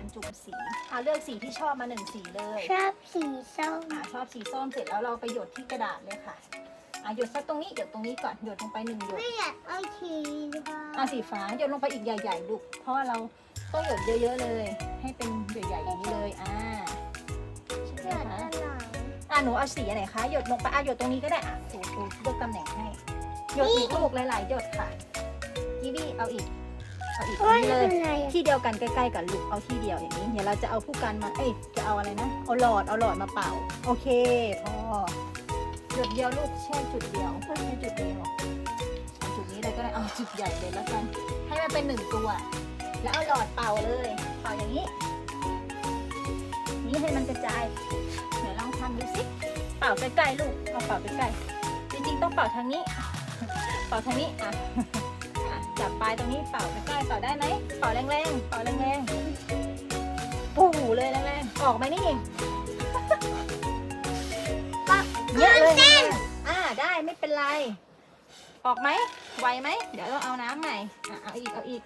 การจุ่มสีอะเลือกสีที่ชอบมาหนึ่งสีเลยชอบสีส้มอะชอบสีส้มเสร็จแล้วเราไปหยดที่กระดาษเลยค่ะอะหยดสักตรงนี้หยดตรงนี้ก่อนหยดลงไปหนึ่งหยดไม่อยากเอาสีฟ้าอะสีฟ้าหยดลงไปอีกใหญ่ๆลูกเพราะว่าเราต้องหยดเยอะๆเลย ให้เป็นใหญ่ๆอย่างนี้เลยอ่าใช่อยากไหมอัคะนไหนอะหนูเอาสีอะไรคะหยดลงไปอะหยดตรงนี้ก็ได้อะถูถูเลือกตำแหน่งให้หยดอีกลูกหลายๆหยดค่ะกีบี้เอาอีก เอาอีกโอ้ยนี่ไม่เลยเป็นไรอะที่เดียวกันใกล้ๆกับลูกเอาที่เดียวอย่างนี้เดี๋ยวเราจะเอาผู้กันมาเอ้ยจะเอาอะไรนะเอาหลอดเอาหลอดมาเป่า โอเคพอหยดเดียวลูกแช่จุดเดียวแค่จุดเดียวเอาจุดนี้เลยก็ได้เอาจุดใหญ่เลยแล้วกันให้มันเป็นหนึ่งตัว แล้วเอาหลอดเป่าเลยเป่าอย่างนี้ นี่ให้มันกระจายเดี๋ยวลองทำดูสิเป่าใกล้ๆลูกเอาเป่าใกล้ๆจริงๆต้องเป่าทางนี้ เป่าทางนี้อะอะ จับปลายตรงนี้เป่าใกล้ๆเป่าได้ไหมเป่าแรงๆเป่าแรงๆปูหูเลยแรงๆออกไหมนี่ปักเยอะเลยนะอ่าได้ไม่เป็นไร ออกไหมไหวไหมเดี๋ยวเราเอาน้ำใหม่อะเอาอีกเอาอีก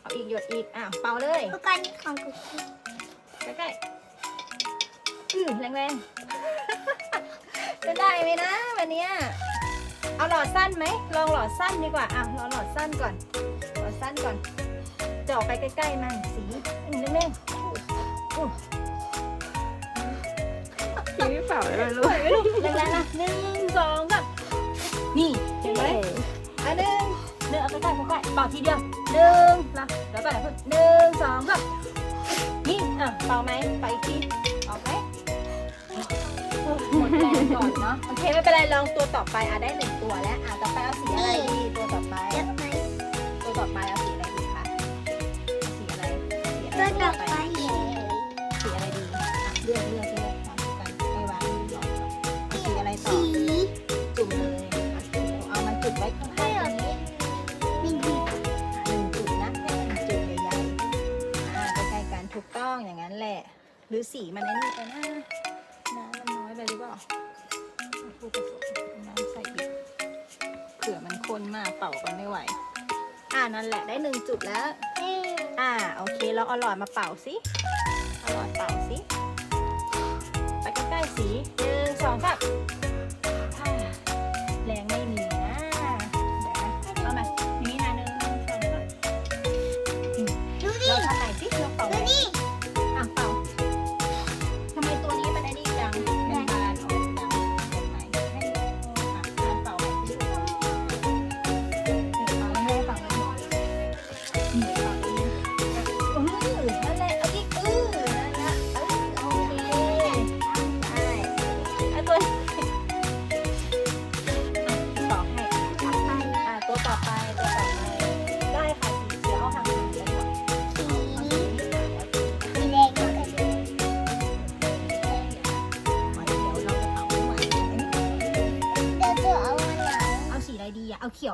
เอาอีกหยดอีกอะเป่าเลยอุปกรณ์ของกุ๊กกี้ใกล้ๆอือแรงๆจะได้ไหมนะวันเนี้ย เอาหลอดสั้นไหมลองหลอดสั้นดีกว่าอะลองหลอดสั้นก่อน หลอดสั้นก่อนจ่อไปใกล้ๆมันสีอืมเร่งๆอู้พี่ไม่เป่าเลยลูกแรงๆนะหนึ่งสองสามนี่เห็นไหมอันหนึ่งหนึ่งเอาใกล้ๆใกล้ๆเป่าทีเดียวหนึ่งละเดี๋ยวก่อนนะเพื่อนหนึ่งสองสามนี่อะเป่าไหมไปอีกที ก่อนเนาะ โอเคไม่เป็นไรลองตัวต่อไปอะได้หนึ่งตัวแล้วอะต่อไปเอาสีอะไรดีตัวต่อไป เยอะไหมตัวต่อไปเอาสีอะไรดีคะสีอะไรสีอะตัวต่อไปสีอะไรดีอะเลือกเลือกเลือกตามกันไปวางเอาสีอะไรต่อสีจุ่มเลยอะเอามันจุดไว้ข้างๆตรงนี้มีดีอะหนึ่งจุดนะให้มันจุดใหญ่ๆอ่าใกล้ๆกันถูกต้องอย่างนั้นแหละ หรือสีมันไอ้นี่ไปนะน้ำมันน้อยไปหรือเปล่า ผู้ผสมเอาน้ำใส่อีกเผื่อมันข้นมากเป่ากันไม่ไหว อ่านั่นแหละได้หนึ่งจุดแล้วเอ๊ะอ่าโอเคเราเอาหลอดมาเป่าสิเอาหลอดเป่าสิไปใกล้ๆสีหนึ่งสองสาม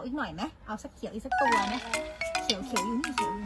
อีกหน่อยไหมเอาสักเขียวอีกสักตัวไหมเขียวเขียวอยู่นี่เขียวอยู่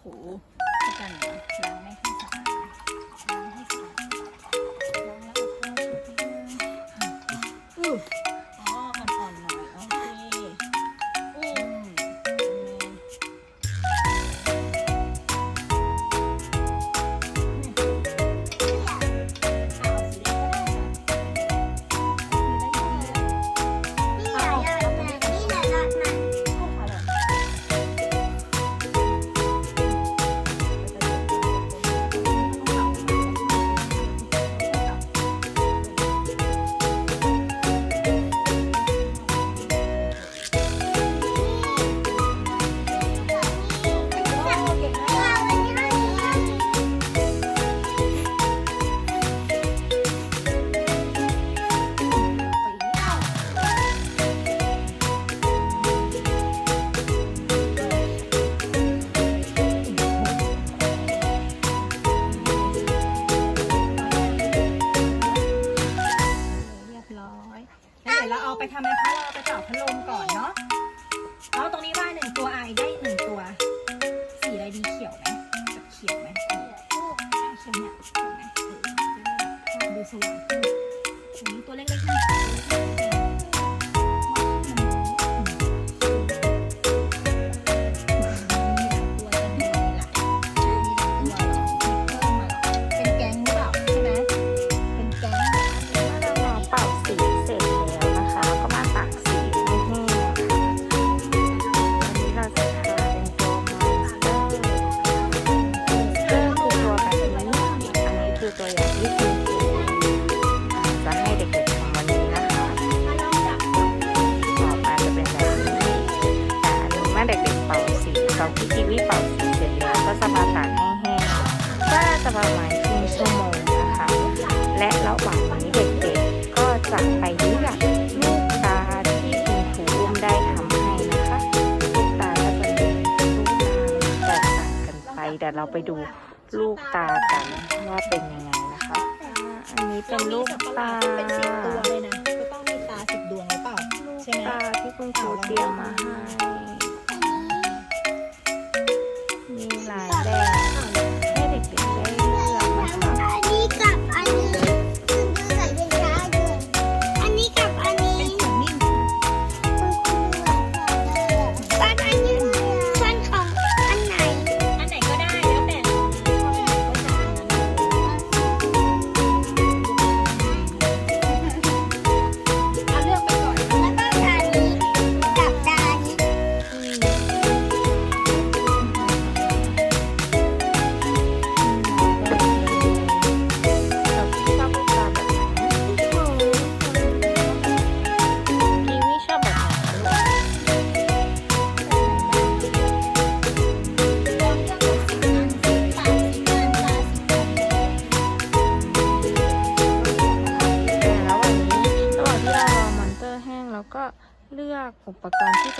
โหให้กันเหรอล้าไม่ให้ ไปทำอะไรคะเราไปเป่าพัดลมก่อนเนาะแล้วตรงนี้ี๋ยวเราไปดูลูกตากันว่าเป็นยังไงนะคะอันนี้เป็นลูกตาเป็นสิบตัวเลยนะจะต้องมีตาสิบดวงหรือเปล่าใช่ไหมตาที่คุณครูเตรียมมาให้มีหลายแบบ อุปกรณ์ที่จะ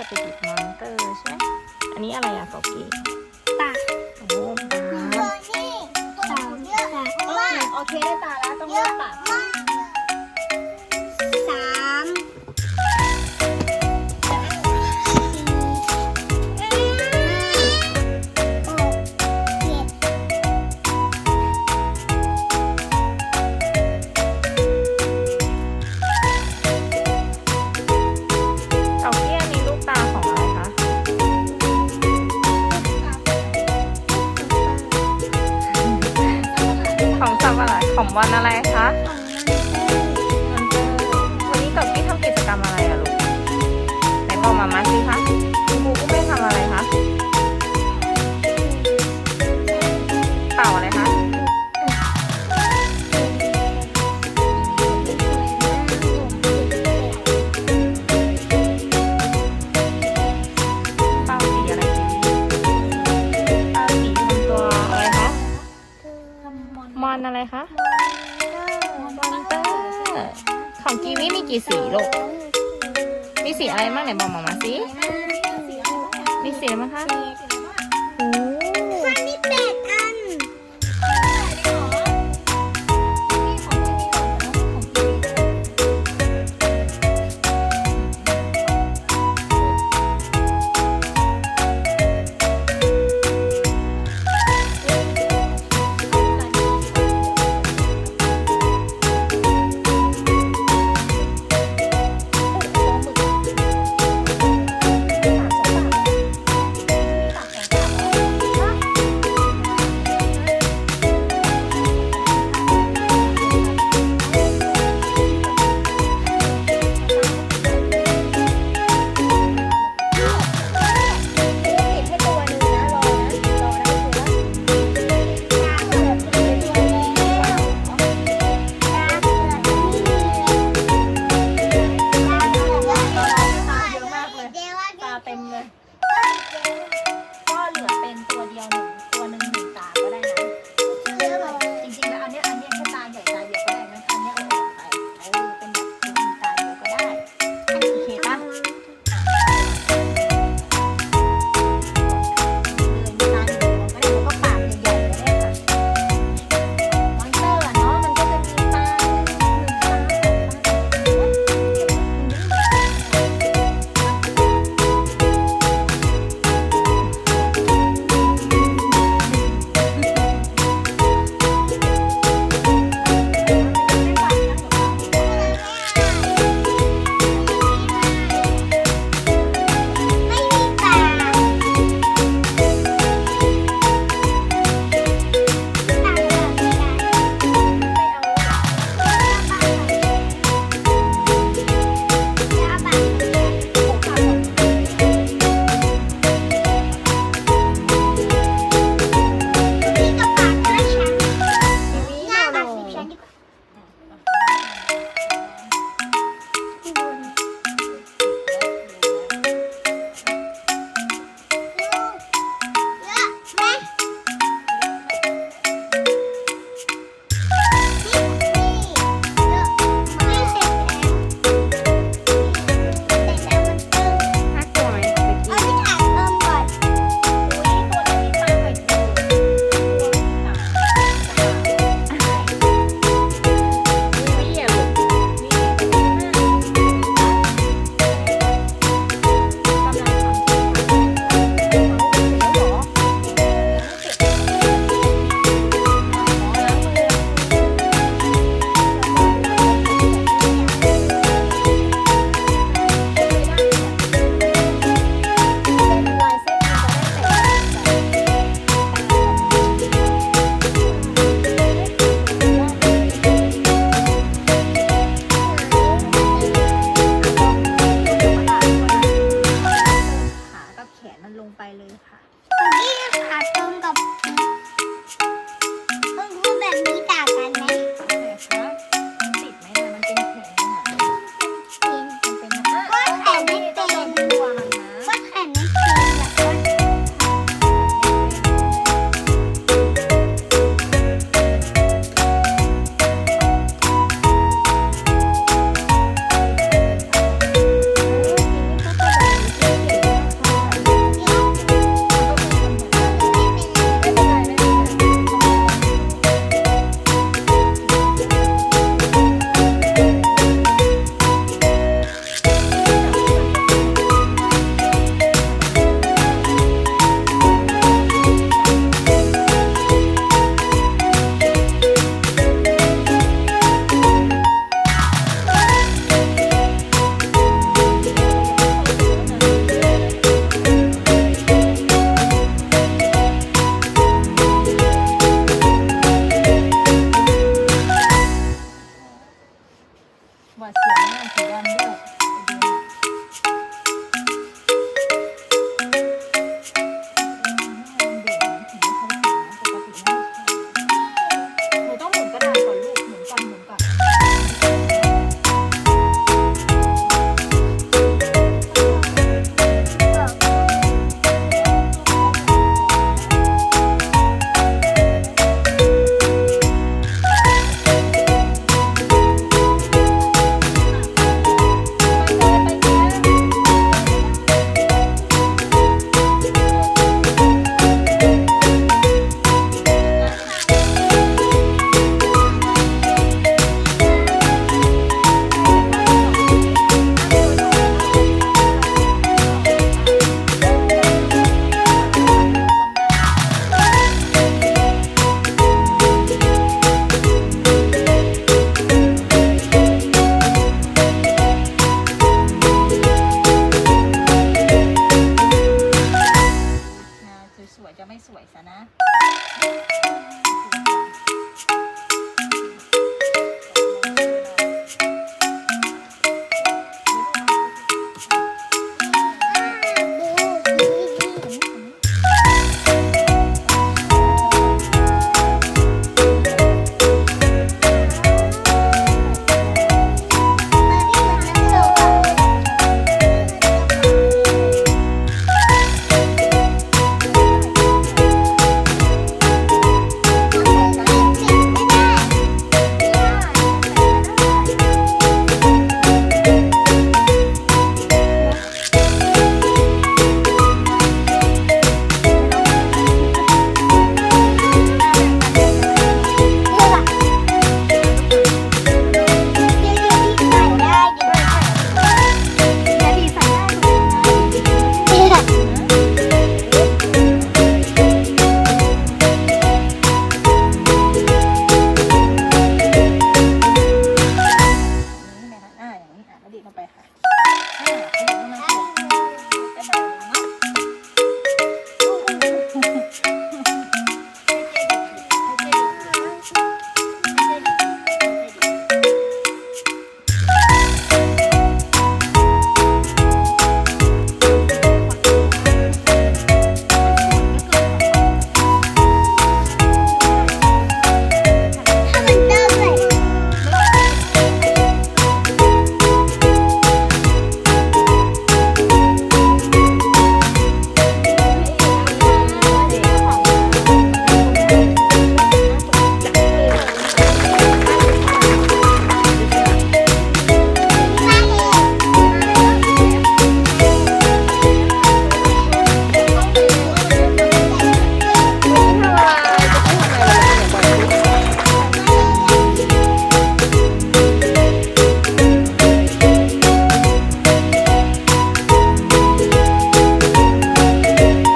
Hum.